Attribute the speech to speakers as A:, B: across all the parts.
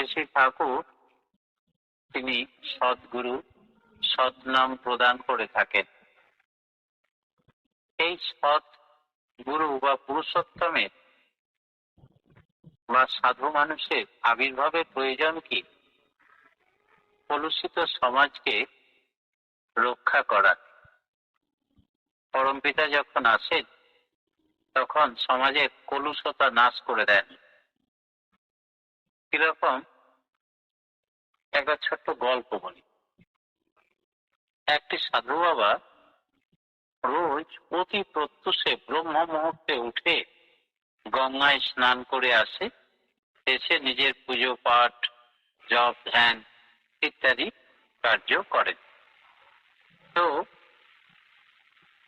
A: শেষে ঠাকুর তিনি সদ্গুরু সৎ নাম প্রদান করে থাকেন। এই সৎ গুরু বা পুরুষোত্তমের বা সাধু মানুষের আবির্ভাবের প্রয়োজন কি? কলুষিত সমাজকে রক্ষা করা পরমপিতা যখন আসেন, তখন সমাজের কলুষতা নাশ করে দেন। কীরকম? একটা ছোট্ট গল্প বলি। একটি সাধু বাবা রোজ অতি প্রত্যুষে ব্রহ্ম মুহূর্তে উঠে গঙ্গায় স্নান করে আসে। এসে নিজের পুজো পাঠ, জপ, ধ্যান ইত্যাদি কার্য করেন তো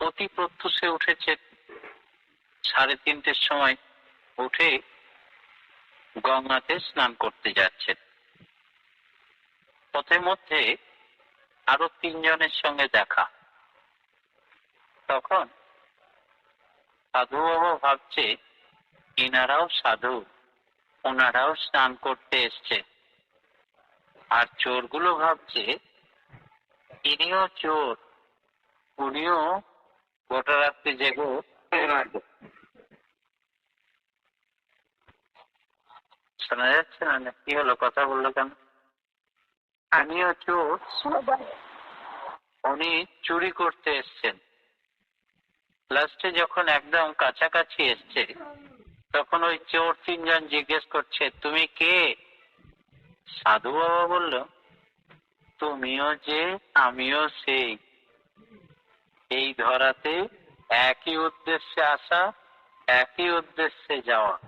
A: অতি প্রত্যুষে উঠেছে সাড়ে তিনটের সময় উঠে গঙ্গাতে স্নান করতে যাচ্ছেন। পথের মধ্যে আরও তিনজনের সঙ্গে দেখা। তখন সাধু বাবা ভাবছে ইনারাও সাধু, ওনারাও স্নান করতে এসছে। আর চোরগুলো ভাবছে, ইনিও চোর, উনিও গোটা রাত্রি জেগো শোনা যাচ্ছে না? কি হলো? কথা বলল কেন? আমিও চোর উনি চুরি করতে এসছেন। লাস্টে যখন একদম কাছাকাছি এসছে তখন ওই চোর তিনজন জিজ্ঞেস করছে তুমি কে? সাধু বাবা বলল তুমিও যে আমিও সেই। এই ধরাতে একই উদ্দেশ্যে আসা একই উদ্দেশ্যে যাওয়া।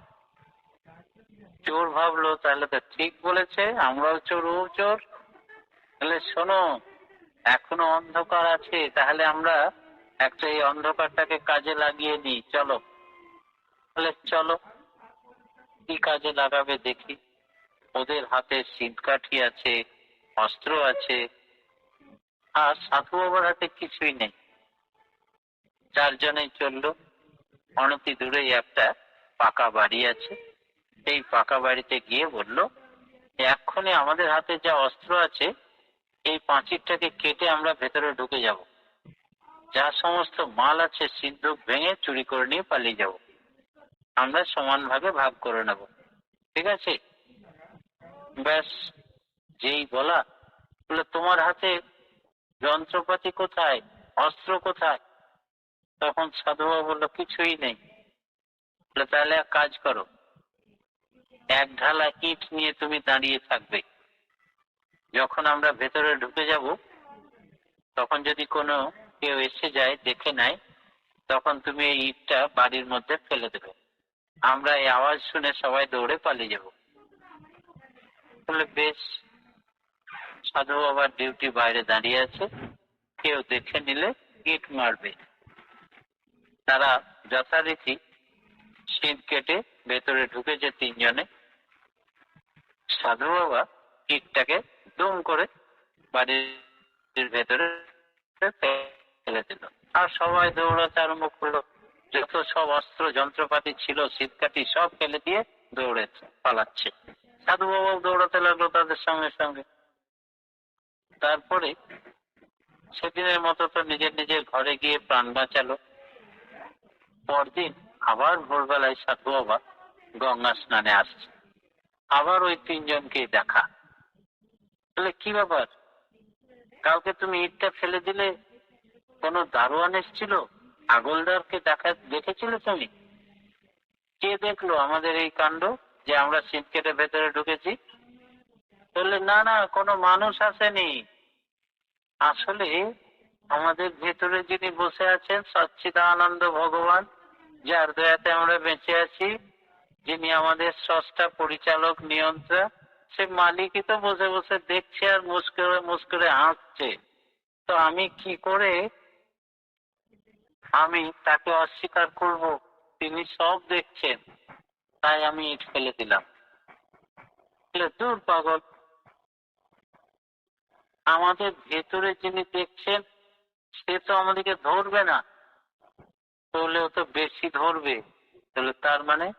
A: চোর ভাবলো, তাহলে তো ঠিক বলেছে, আমরাও চোর, ও চোর। তাহলে শোনো, এখনও অন্ধকার আছে, তাহলে আমরা একটা এই অন্ধকারটাকে কাজে লাগিয়ে নিই, চলো। তাহলে চলো, কি কাজে লাগাবে দেখি। ওদের হাতে সিটকাঠি আছে, অস্ত্র আছে, আর সাধু বাবার হাতে কিছুই নেই। চারজনেই চলল। অনতি দূরেই একটা পাকা বাড়ি আছে। এই পাকা বাড়িতে গিয়ে বলল এক্ষণে আমাদের হাতে যা অস্ত্র আছে, এই পাঁচিরটাকে কেটে আমরা ভেতরে ঢুকে যাব। যা সমস্ত মাল আছে সিন্ধুক ভেঙে চুরি করে নিয়ে পালিয়ে যাব। আমরা সমান ভাগে করে নেব। ঠিক আছে? ব্যাস, যেই বলা বলে তোমার হাতে যন্ত্রপাতি কোথায়? অস্ত্র কোথায়? তখন সাধুবা বলল, কিছুই নেই। তাহলে এক কাজ করো এক ঢালা ইট নিয়ে তুমি দাঁড়িয়ে থাকবে। যখন আমরা ভেতরে ঢুকে যাব, তখন যদি কোনো কেউ এসে যায়, দেখে নেয়, তখন তুমি এই ইটটা বাড়ির মধ্যে ফেলে দেবে। আমরা এই আওয়াজ শুনে সবাই দৌড়ে পালিয়ে যাব। বলে বেশ, সাধু বাবার ডিউটি বাইরে দাঁড়িয়ে আছে। কেউ দেখে নিলে ইট মারবে। তারা যথারীতি কেটে ভেতরে ঢুকেছে তিনজনে সাধু বাবা ইটটাকে দুম করে বাড়ির ভেতরে ফেলে দিল। আর সবাই দৌড়াতে আরম্ভ করল। যত সব অস্ত্র, যন্ত্রপাতি ছিল শীতকাঠি সব ফেলে দিয়ে দৌড়েছে পালাচ্ছে। সাধু বাবাও দৌড়াতে লাগল তাদের সঙ্গে সঙ্গে। তারপরে সেদিনের মতো তো নিজের নিজের ঘরে গিয়ে প্রাণ বাঁচালো। পরদিন আবার ভোরবেলায় সাধু বাবা গঙ্গা স্নানে আসছে। আবার ওই তিনজনকে দেখা। তাহলে কি ব্যাপার? কালকে তুমি ইটটা ফেলে দিলে কোনো দারোয়ান এসেছিল? আগলদারকে দেখা, দেখেছিলে তুমি? কে দেখল আমাদের এই কাণ্ড যে আমরা শীত কেটে ভেতরে ঢুকেছি? বললে, না না, কোনো মানুষ আসেনি। আসলে আমাদের ভেতরে যিনি বসে আছেন সচ্চিদানন্দ ভগবান যার দয়াতে আমরা বেঁচে আছি, যিনি আমাদের সষ্টা পরিচালক, নিয়ন্ত্রক, সে মালিকই তো বসে বসে দেখছে আর মুস্কুরে মুস্কুরে হাসছে। তো আমি কি করে আমি তাকে অস্বীকার করব? তিনি সব দেখছেন, তাই আমি ইট ফেলে দিলাম। দূর পাগল। আমাদের ভেতরে যিনি দেখছেন, সে তো আমাদেরকে ধরবে না। তাহলে তো বেশি ধরবে। তাহলে তার মানে?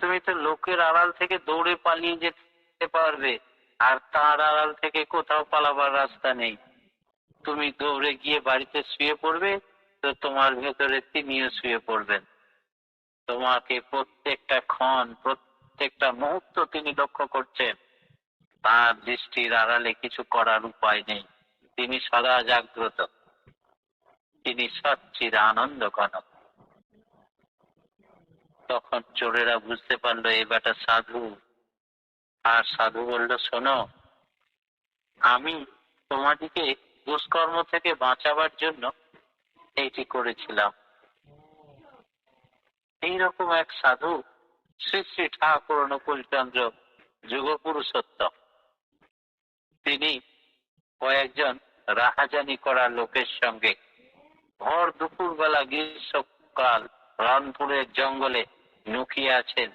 A: তুমি তো লোকের আড়াল থেকে দৌড়ে পালিয়ে যেতে পারবে, আর তার আড়াল থেকে কোথাও পালাবার রাস্তা নেই। তুমি দৌড়ে গিয়ে বাড়িতে শুয়ে পড়বে, তো তোমার ভেতরে তিনিও শুয়ে পড়বেন। তোমাকে প্রত্যেকটা ক্ষণ, প্রত্যেকটা মুহূর্ত তিনি লক্ষ্য করছেন। তার দৃষ্টির আড়ালে কিছু করার উপায় নেই। তিনি সদা জাগ্রত। তিনি সচ্চির আনন্দ ঘনক তখন চোরেরা বুঝতে পারল এই বেটা সাধু। আর সাধু বলল, শোনো, আমি তোমাদিকে দুষ্কর্ম থেকে বাঁচাবার জন্য এইটি করেছিলাম। এইরকম এক সাধু শ্রী শ্রী ঠাকুর অনুকূলচন্দ্র যুগ পুরুষোত্তম তিনি কয়েকজন রাহাজানি করা লোকের সঙ্গে ভর দুপুর বেলা গ্রীষ্মকাল রনপুরের জঙ্গলে লুকিয়ে আছেন।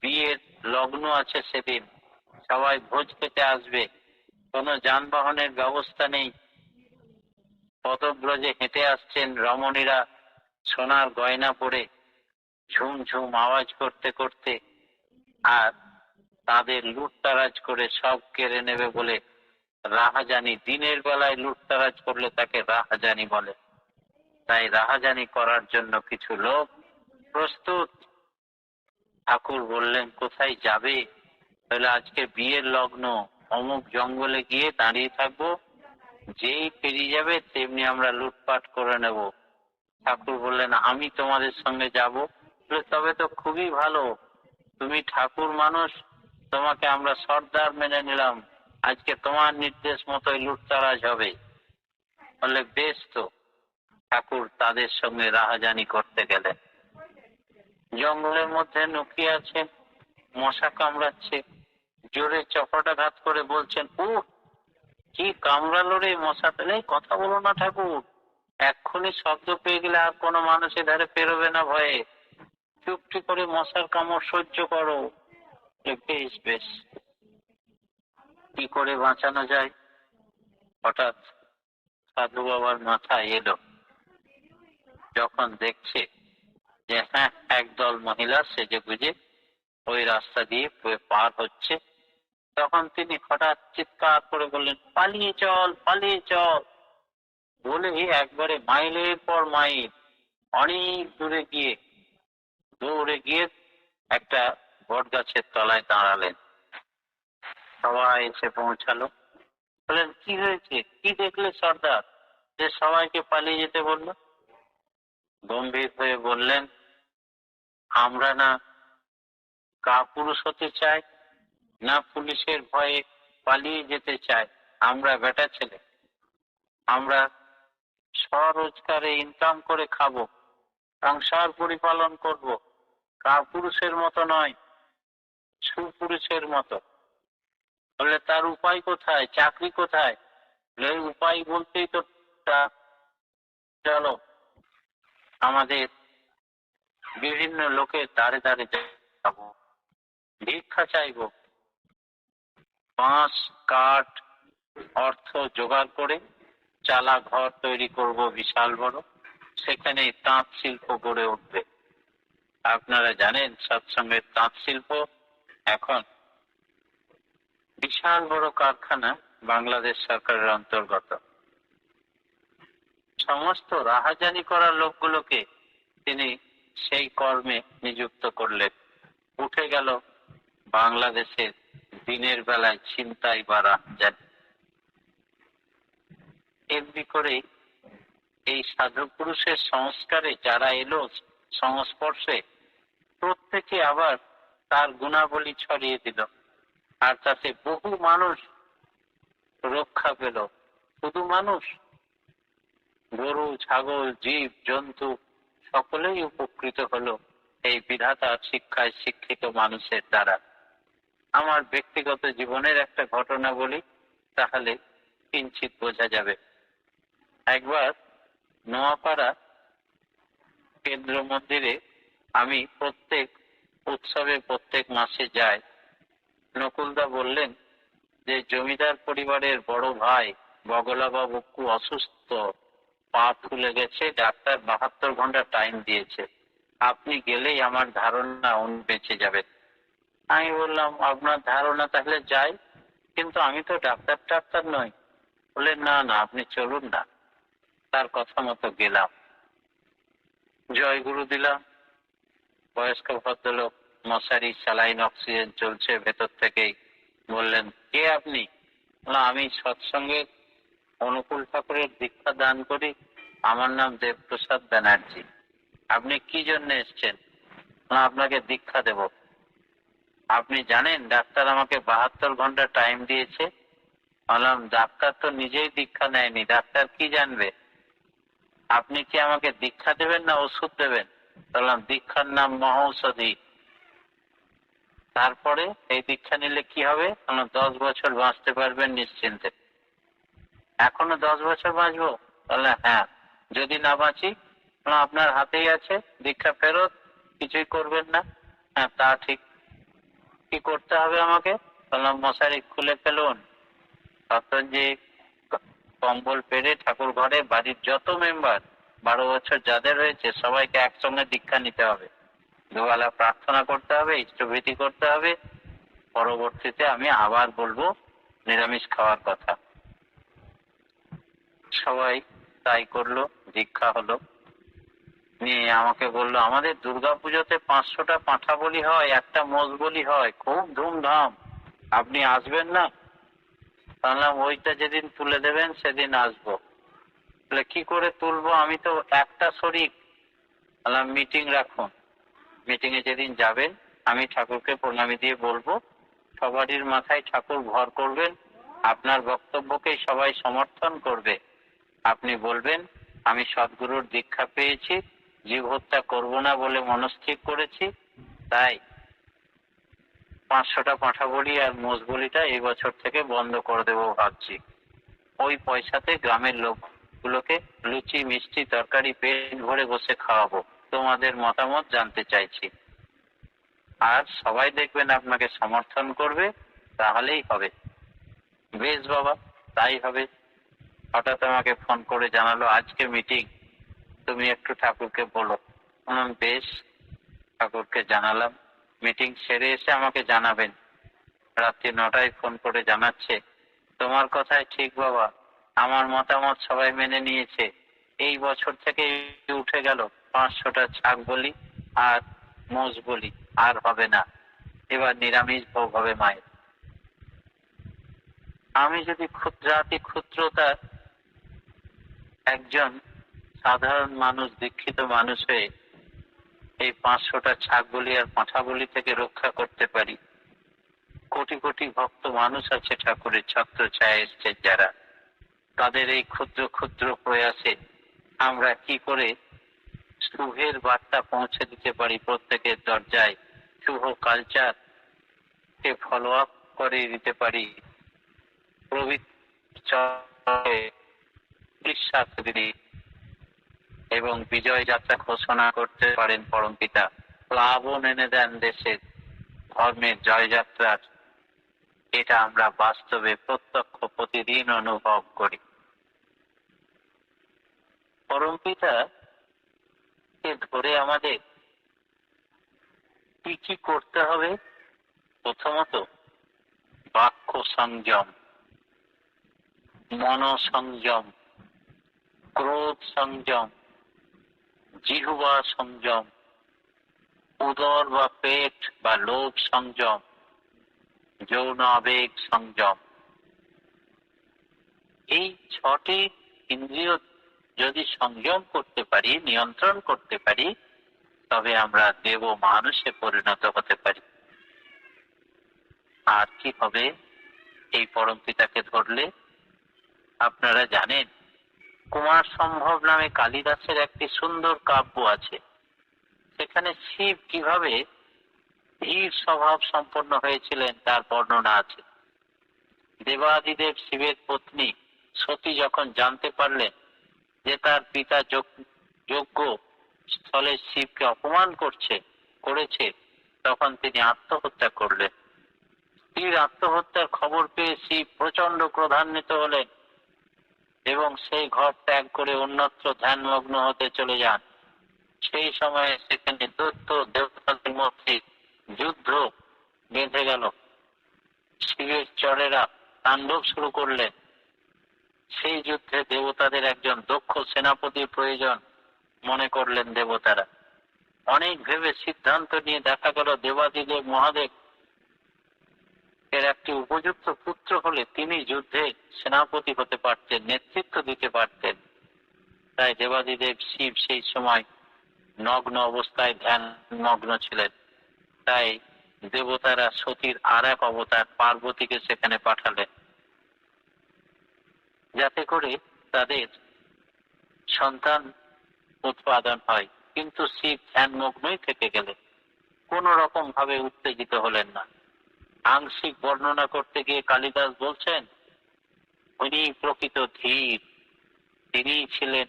A: বিয়ের লগ্ন আছে সেদিন। সবাই ভোজ খেতে আসবে। কোনো যানবাহনের ব্যবস্থা নেই। পদব্রজে হেঁটে আসছেন রমণীরা সোনার গয়না পরে। ঝুম ঝুম আওয়াজ করতে করতে আর তাদের লুটতারাজ করে সব কেড়ে নেবে বলে রাহাজানি দিনের বেলায় লুটতারাজ করলে তাকে রাহাজানি বলে। তাই রাহাজানি করার জন্য কিছু লোক প্রস্তুত। ঠাকুর বললেন, কোথায় যাবে? তাহলে আজকে বিয়ের লগ্ন। অমুক জঙ্গলে গিয়ে দাঁড়িয়ে থাকব। যেই পেরিয়ে যাবে তেমনি আমরা লুটপাট করে নেব। ঠাকুর বললেন, আমি তোমাদের সঙ্গে যাব। তবে তো খুবই ভালো। তুমি ঠাকুর মানুষ। তোমাকে আমরা সর্দার মেনে নিলাম। আজকে তোমার নির্দেশ মতোই লুটতারাজ হবে। বেশ তো। ঠাকুর তাদের সঙ্গে রাহাজানি করতে গেলেন। জঙ্গলের মধ্যে লুকিয়ে আছে, মশা কামড়াচ্ছে, জোরে চপাটাঘাত করে বলছেন ও কি কামড়ালো রে মশা পেলে কথা বলো না ঠাকুর। এক্ষুনি শব্দ পেয়ে গেলে আর কোনো মানুষের ধারে পেরোবে না ভয়ে। চুপটি করে মশার কামড় সহ্য করো। বেশ বেশ। কি করে বাঁচানো যায়? হঠাৎ সাধু বাবার মাথায় এলো। যখন দেখছে যে হ্যাঁ একদল মহিলা সেজে গুজে ওই রাস্তা দিয়ে পার হচ্ছে, তখন তিনি হঠাৎ চিৎকার করে বললেন, পালিয়ে চল পালিয়ে চল। বলে একবারে মাইলের পর মাইল অনেক দূরে গিয়ে, দৌড়ে গিয়ে একটা বট গাছের তলায় দাঁড়ালেন। সবাই এসে পৌঁছালো। বললেন, কি হয়েছে? কি দেখলে সর্দার? যে সবাইকে পালিয়ে যেতে বলল। গম্ভীর হয়ে বললেন, আমরা না কাপুরুষ হতে চাই, না পুলিশের ভয়ে পালিয়ে যেতে চাই। আমরা বেটা ছেলে। আমরা স্বরোজগারে ইনকাম করে খাব, সংসার পরিপালন করব। কাপুরুষের মতো নয়, সুপুরুষের মতো। বলে তার উপায় কোথায়? চাকরি কোথায়? উপায় বলতেই তা- চলো। আমাদের বিভিন্ন লোকের দ্বারে দ্বারে যাব। ভিক্ষা চাইব। বাঁশ, কাঠ, অর্থ জোগাড় করে চালা ঘর তৈরি করব বিশাল বড়। সেখানে তাঁত শিল্প গড়ে উঠবে। আপনারা জানেন সৎসঙ্গের তাঁত শিল্প এখন বিশাল বড় কারখানা বাংলাদেশ সরকারের অন্তর্গত। সমস্ত রাহাজানি করা লোকগুলোকে তিনি সেই কর্মে নিযুক্ত করলেন। উঠে গেল বাংলাদেশের দিনের বেলায় ছিনতাই বা রাহাজানি। এমনি করে এই সাধু পুরুষের সংস্কারে যারা এলো সংস্পর্শে, প্রত্যেকে আবার তার গুণাবলী ছড়িয়ে দিল। আর তাতে বহু মানুষ রক্ষা পেল। শুধু মানুষ গরু, ছাগল, জীব, জন্তু সকলেই উপকৃত হলো এই বিধাতার শিক্ষায় শিক্ষিত মানুষের দ্বারা। আমার ব্যক্তিগত জীবনের একটা ঘটনা বলি, তাহলে কিঞ্চিত বোঝা যাবে। একবার নোয়াপাড়া কেন্দ্র মন্দিরে আমি প্রত্যেক উৎসবে প্রত্যেক মাসে যাই। নকুলদা বললেন যে, জমিদার পরিবারের বড় ভাই বগলাবাবু খুব অসুস্থ পা ফুলে গেছে, ডাক্তার বাহাত্তর ঘণ্টা টাইম দিয়েছে। আপনি গেলেই আমার ধারণা উনি বেঁচে যাবে আমি বললাম, আপনার ধারণা তাহলে যাই। কিন্তু আমি তো ডাক্তার টাক্তার নই। বললেন না না, আপনি চলুন না। তার কথা মতো গেলাম। জয়গুরু দিলাম। বয়স্ক ভদ্রলোক, মশারি, স্যালাইন, অক্সিজেন চলছে, ভেতর থেকেই বললেন, কে আপনি? আমি সৎসঙ্গে অনুকূল ঠাকুরের দীক্ষা দান করি। আমার নাম দেবপ্রসাদ ব্যানার্জি। আপনি কি জন্য এসছেন? আপনাকে দীক্ষা দেব। আপনি জানেন, ডাক্তার আমাকে বাহাত্তর ঘণ্টা টাইম দিয়েছে। বললাম, ডাক্তার তো নিজেই দীক্ষা নেয়নি, ডাক্তার কি জানবে? আপনি কি আমাকে দীক্ষা দেবেন না ওষুধ দেবেন? বললাম, দীক্ষার নাম মহৌষধি। তারপরে এই দীক্ষা নিলে কি হবে? বললাম, দশ বছর বাঁচতে পারবেন নিশ্চিন্তে। এখনও দশ বছর বাঁচবো? বললে হ্যাঁ যদি না বাঁচি আপনার হাতেই আছে দীক্ষা ফেরত, কিছুই করবেন না। হ্যাঁ তা ঠিক। কি করতে হবে আমাকে? বললাম, মশারি খুলে ফেলুন। সত্যজি কম্বল পেরে ঠাকুর ঘরে, বাড়ির যত মেম্বার, বারো বছর যাদের হয়েছে সবাইকে একসঙ্গে দীক্ষা নিতে হবে। দুবেলা প্রার্থনা করতে হবে, ইষ্টভীতি করতে হবে। পরবর্তীতে আমি আবার বলব, নিরামিষ খাওয়ার কথা। সবাই তাই করল দীক্ষা হলো। নিয়ে আমাকে বলল, আমাদের দুর্গাপুজোতে পাঁচশোটা পাঁঠা বলি হয়, একটা মোজ বলি হয়, খুব ধুমধাম। আপনি আসবেন না? বললাম, ওইটা যেদিন তুলে দেবেন, সেদিন আসব। কি করে তুলবো? আমি তো একটা শরিক। বললাম, মিটিং রাখুন। মিটিং এ যেদিন যাবেন, আমি ঠাকুরকে প্রণামী দিয়ে বলব, সবারই মাথায় ঠাকুর ভর করবেন, আপনার বক্তব্যকে সবাই সমর্থন করবে। আপনি বলবেন, আমি সদ্গুরুর দীক্ষা পেয়েছি, জীব হত্যা করব না বলে মনস্থির করেছি, তাই পাঁচশোটা পাঁঠা আর মোষ বলিটা এই বছর থেকে বন্ধ করে দেবো ভাবছি। ওই পয়সাতে গ্রামের লোকগুলোকে লুচি, মিষ্টি, তরকারি, পেট ভরে বসে খাওয়াবো, তোমাদের মতামত জানতে চাইছি। আর সবাই দেখবেন আপনাকে সমর্থন করবে, তাহলেই হবে। বেশ বাবা, তাই হবে। হঠাৎ আমাকে ফোন করে জানালো, আজকে মিটিং তুমি একটু ঠাকুরকে বলো। বেশ, ঠাকুরকে জানালাম। মিটিং সেরে এসে আমাকে জানাবেন। রাত্রি নটায় ফোন করে জানাচ্ছে। তোমার কথাই ঠিক বাবা, আমার মতামত সবাই মেনে নিয়েছে। এই বছর থেকে উঠে গেল পাঁচশোটা ছাগ বলি আর মোষ বলি আর হবে না। এবার নিরামিষ ভোগ হবে মায়ের। আমি যদি ক্ষুদ্রাতি ক্ষুদ্রতার একজন সাধারণ মানুষ, দীক্ষিত মানুষ হয়ে এই পাঁচশোটা ছাগলি আর পাঁঠাবলি থেকে রক্ষা করতে পারি। কোটি কোটি ভক্ত মানুষ আছে ঠাকুরের ছত্র ছায় এসছে যারা। তাদের এই ক্ষুদ্র ক্ষুদ্র প্রয়াসে আমরা কি করে শুভের বার্তা পৌঁছে দিতে পারি প্রত্যেকের দরজায়? শুভ কালচার কে ফলো আপ করে দিতে পারি। বিশ্বাস দিদি এবং বিজয় যাত্রা ঘোষণা করতে পারেন পরম পিতা। প্লাবন এনে দেন দেশের ধর্মের জয়যাত্রার। এটা আমরা বাস্তবে প্রত্যক্ষ প্রতিদিন অনুভব করি। পরম পিতা কে ধরে আমাদের কি কি করতে হবে? প্রথমত বাক্য সংযম মন সংযম ক্রোধ সংযম, জিহুবা সংযম, উদর বা পেট বা লোভ সংযম, যৌন আবেগ সংযম। এই ছটি ইন্দ্রিয় যদি সংযম করতে পারি, নিয়ন্ত্রণ করতে পারি, তবে আমরা দেব মানুষে পরিণত হতে পারি। আর কি হবে? এই পরম পিতাকে ধরলে আপনারা জানেন কুমার সম্ভব নামে কালিদাসের একটি সুন্দর কাব্য আছে। সেখানে শিব কীভাবে ধীর স্বভাব সম্পন্ন হয়েছিলেন তার বর্ণনা আছে। দেবাদিদেব শিবের পত্নী সতী যখন জানতে পারলেন যে তার পিতা যোগ্য স্থলে শিবকে অপমান করছে, করেছে, তখন তিনি আত্মহত্যা করলেন। স্ত্রীর আত্মহত্যার খবর পেয়ে শিব প্রচণ্ড ক্রধান্বিত হলেন। এবং সেই ঘর ত্যাগ করে অন্যত্র ধ্যানমগ্ন হতে চলে যান। সেই সময়ে সেখানে দৈত্য দেবতাদের মধ্যে যুদ্ধ বেঁধে গেল। শিবের চরেরা তাণ্ডব শুরু করলেন। সেই যুদ্ধে দেবতাদের একজন দক্ষ সেনাপতির প্রয়োজন মনে করলেন দেবতারা। অনেক ভেবে সিদ্ধান্ত নিয়ে দেখা গেল দেবাদিদেব মহাদেব এর একটি উপযুক্ত পুত্র হলে তিনি যুদ্ধে সেনাপতি হতে পারতেন, নেতৃত্ব দিতে পারতেন। তাই দেবাদিদেব শিব সেই সময় নগ্ন অবস্থায় ধ্যান মগ্ন ছিলেন। তাই দেবতারা সতীর আর এক অবতার পার্বতীকে সেখানে পাঠালেন। যাতে করে তাদের সন্তান উৎপাদন হয়। কিন্তু শিব ধ্যানমগ্নই থেকে গেলেন। কোন রকম ভাবে উত্তেজিত হলেন না। আংশিক বর্ণনা করতে গিয়ে কালিদাস বলছেন, উনি প্রকৃত ধীর, তিনি ছিলেন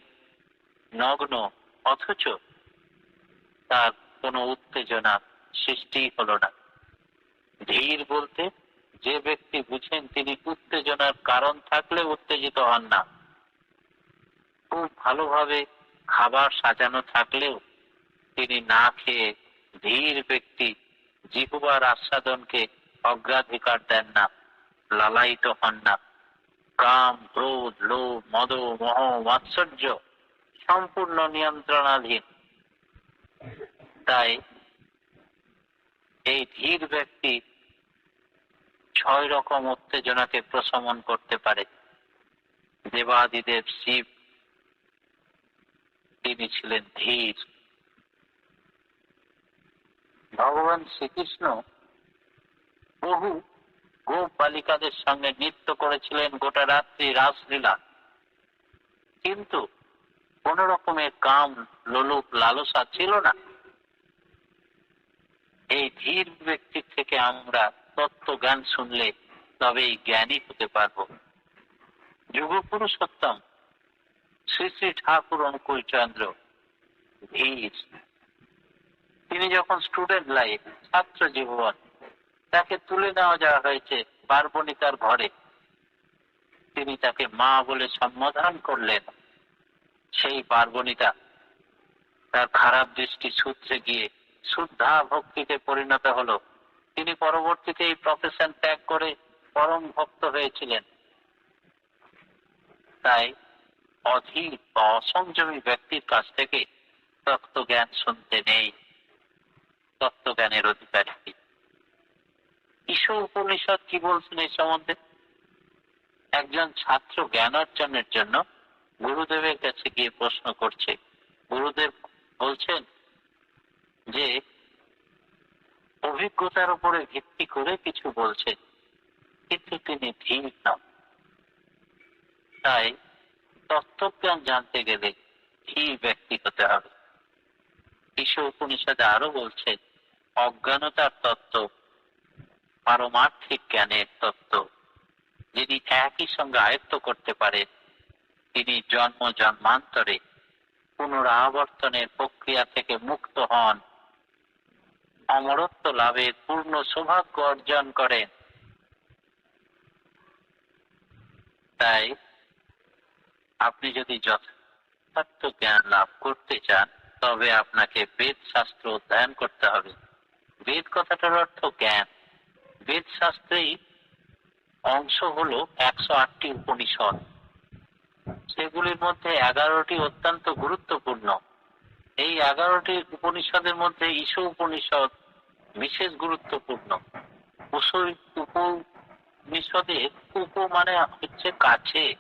A: নগ্ন, অথচ তার কোনো উত্তেজনা সৃষ্টি হলো না। ধীর বলতে যে ব্যক্তি বুঝেন তিনি উত্তেজনার কারণ থাকলে উত্তেজিত হন না। খুব ভালোভাবে খাবার সাজানো থাকলেও তিনি না খেয়ে ধীর ব্যক্তি জিহুবার আস্বাদনকে অগ্রাধিকার দেন না, লালায়িত হন না। কাম, ক্রোধ, লোভ, মদ, মোহ, মাৎসর্য সম্পূর্ণ নিয়ন্ত্রণাধীন। তাই এই ধীর ব্যক্তি ছয় রকম উত্তেজনাকে প্রশমন করতে পারে। দেবাদিদেব শিব, তিনি ছিলেন ধীর। ভগবান শ্রীকৃষ্ণ বহু গোপ বালিকাদের সঙ্গে নৃত্য করেছিলেন গোটা রাত্রি রাসলীলা। কিন্তু কোন রকমের কাম, লোলুপ, লালসা ছিল না। এই ধীর ব্যক্তির থেকে আমরা তত্ত্ব জ্ঞান শুনলে তবেই জ্ঞানী হতে পারব। যুগ পুরুষোত্তম শ্রী শ্রী ঠাকুর অনুকূল চন্দ্র ধীর। তিনি যখন স্টুডেন্ট লাইফ ছাত্র জীবন তাকে তুলে নেওয়া যাওয়া হয়েছে পার্বণিকার ঘরে। তিনি তাকে মা বলে সম্বোধন করলেন। সেই পার্বণিতা তার খারাপ দৃষ্টি সূত্রে গিয়ে শুদ্ধা ভক্তিতে পরিণত হলো। তিনি পরবর্তীতে এই প্রফেশন ত্যাগ করে পরম ভক্ত হয়েছিলেন। তাই অধীর বা অসংযমী ব্যক্তির কাছ থেকে তত্ত্বজ্ঞান শুনতে নেই। তত্ত্বজ্ঞানের অধিকারী। ঈশ্বর উপনিষদ কি বলছেন এই সম্বন্ধে? একজন ছাত্র জ্ঞান অর্জনের জন্য গুরুদেবের কাছে গিয়ে প্রশ্ন করছে। গুরুদেব বলছেন যে, অভিজ্ঞতার উপরে ভিত্তি করে কিছু বলছেন, কিন্তু তিনি ধীর নন। তাই তত্ত্বজ্ঞান জানতে গেলে ধীর ব্যক্তি হতে হবে। ঈশ্বর উপনিষদে আরও বলছেন, অজ্ঞানতার তত্ত্ব পারমার্থিক জ্ঞানের তত্ত্ব। যিনি একই সঙ্গে আয়ত্ত করতে পারেন তিনি জন্ম জন্মান্তরে পুনরাবর্তনের প্রক্রিয়া থেকে মুক্ত হন। অমরত্ব লাভের পূর্ণ সৌভাগ্য অর্জন করেন। তাই আপনি যদি যথার্থ জ্ঞান লাভ করতে চান, তবে আপনাকে বেদ শাস্ত্র অধ্যয়ন করতে হবে। বেদ কথাটার অর্থ জ্ঞান। বেদ শাস্ত্রেই অংশ হল একশো আটটি উপনিষদ। সেগুলির মধ্যে এগারোটি অত্যন্ত গুরুত্বপূর্ণ। এই এগারোটি উপনিষদের মধ্যে ঈশ উপনিষদ বিশেষ গুরুত্বপূর্ণ। উপনিষদের উপ মানে হচ্ছে কাছে।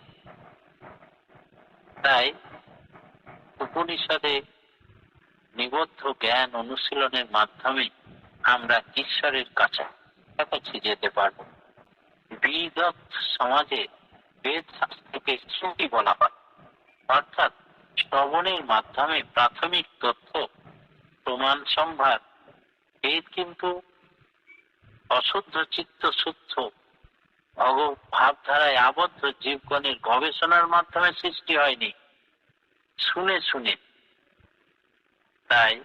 A: তাই উপনিষদে নিবদ্ধ জ্ঞান অনুশীলনের মাধ্যমে আমরা ঈশ্বরের কাছাকাছি যেতে পারব। বিদত সমাজে বেদ শাস্ত্রকে শ্রুতি বলা হয়। অর্থাৎ শ্রবণের মাধ্যমে প্রাথমিক তথ্য, প্রমাণ সম্ভার, বেদ কিন্তু অশুদ্ধ চিত্ত শুদ্ধ, অগ ভাবধারায় আবদ্ধ জীবগণের গবেষণার মাধ্যমে সৃষ্টি হয়নি। শুনে শুনে। তাই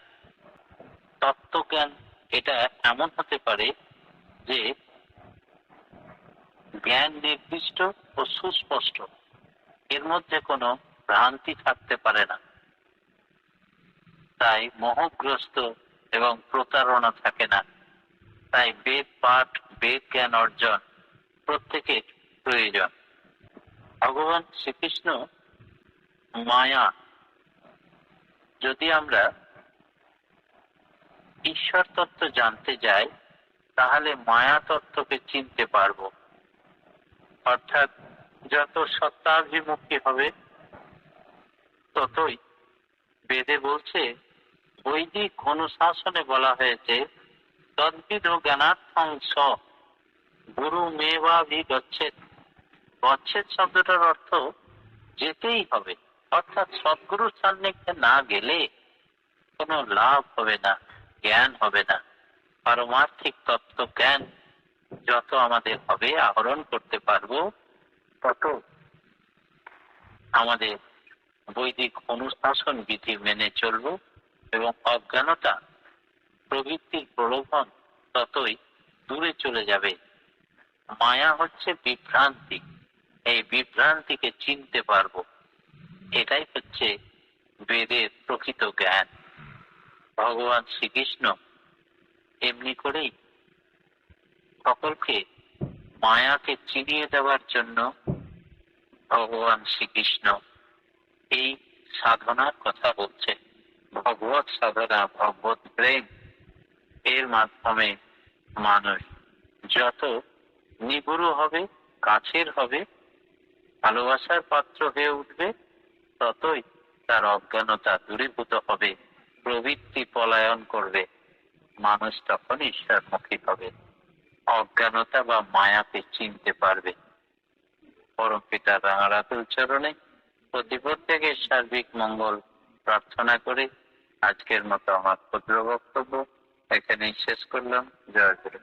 A: তত্ত্বজ্ঞান এটা এমন হতে পারে যে জ্ঞান নির্দিষ্ট ও সুস্পষ্ট। এর মধ্যে কোনো ভ্রান্তি থাকতে পারে না। তাই মোহগ্রস্ত এবং প্রতারণা থাকে না। তাই বেদ পাঠ, বেদ জ্ঞান অর্জন প্রত্যেকের প্রয়োজন। ভগবান শ্রীকৃষ্ণ মায়া, যদি আমরা ঈশ্বর তত্ত্ব জানতে যাই তাহলে মায়া তত্ত্বকে চিনতে পারব। অর্থাৎ যত সত্তাভিমুখী হবে, ততই বেদে বলছে, বৈদিক অনুশাসনে বলা হয়েছে তদ্বিদ জ্ঞানার্থং স, গুরু মেবা গচ্ছেদ গচ্ছেদ শব্দটার অর্থ যেতেই হবে, অর্থাৎ সদ্গুরুর সান্নিধ্যে না গেলে কোনো লাভ হবে না, জ্ঞান হবে না। পারমার্থিক তত্ত্ব জ্ঞান যত আমাদের হবে, আহরণ করতে পারব, তত আমাদের বৈদিক অনুশাসন বিধি মেনে চলব এবং অজ্ঞানতা, প্রবৃত্তির প্রলোভন ততই দূরে চলে যাবে। মায়া হচ্ছে বিভ্রান্তি, এই বিভ্রান্তিকে চিনতে পারব। এটাই হচ্ছে বেদের প্রকৃত জ্ঞান। ভগবান শ্রীকৃষ্ণ এমনি করেই সকলকে মায়াকে চিনিয়ে দেওয়ার জন্য ভগবান শ্রীকৃষ্ণ এই সাধনার কথা বলছে। ভগবত সাধনা, ভগবত প্রেম এর মাধ্যমে মানুষ যত নিগুরু হবে, কাছের হবে, ভালোবাসার পাত্র হয়ে উঠবে, ততই তার অজ্ঞানতা দূরীভূত হবে, প্রবৃত্তি পলায়ন করবে। মানুষ তখন ঈশ্বরমুখী হবে। অজ্ঞানতা বা মায়াকে চিনতে পারবে। পরম পিতার রাঙারাত চরণে প্রতি প্রত্যেকের সার্বিক মঙ্গল প্রার্থনা করে। আজকের মতো আমার ক্ষুদ্র বক্তব্য এখানেই শেষ করলাম। জয় গুরু।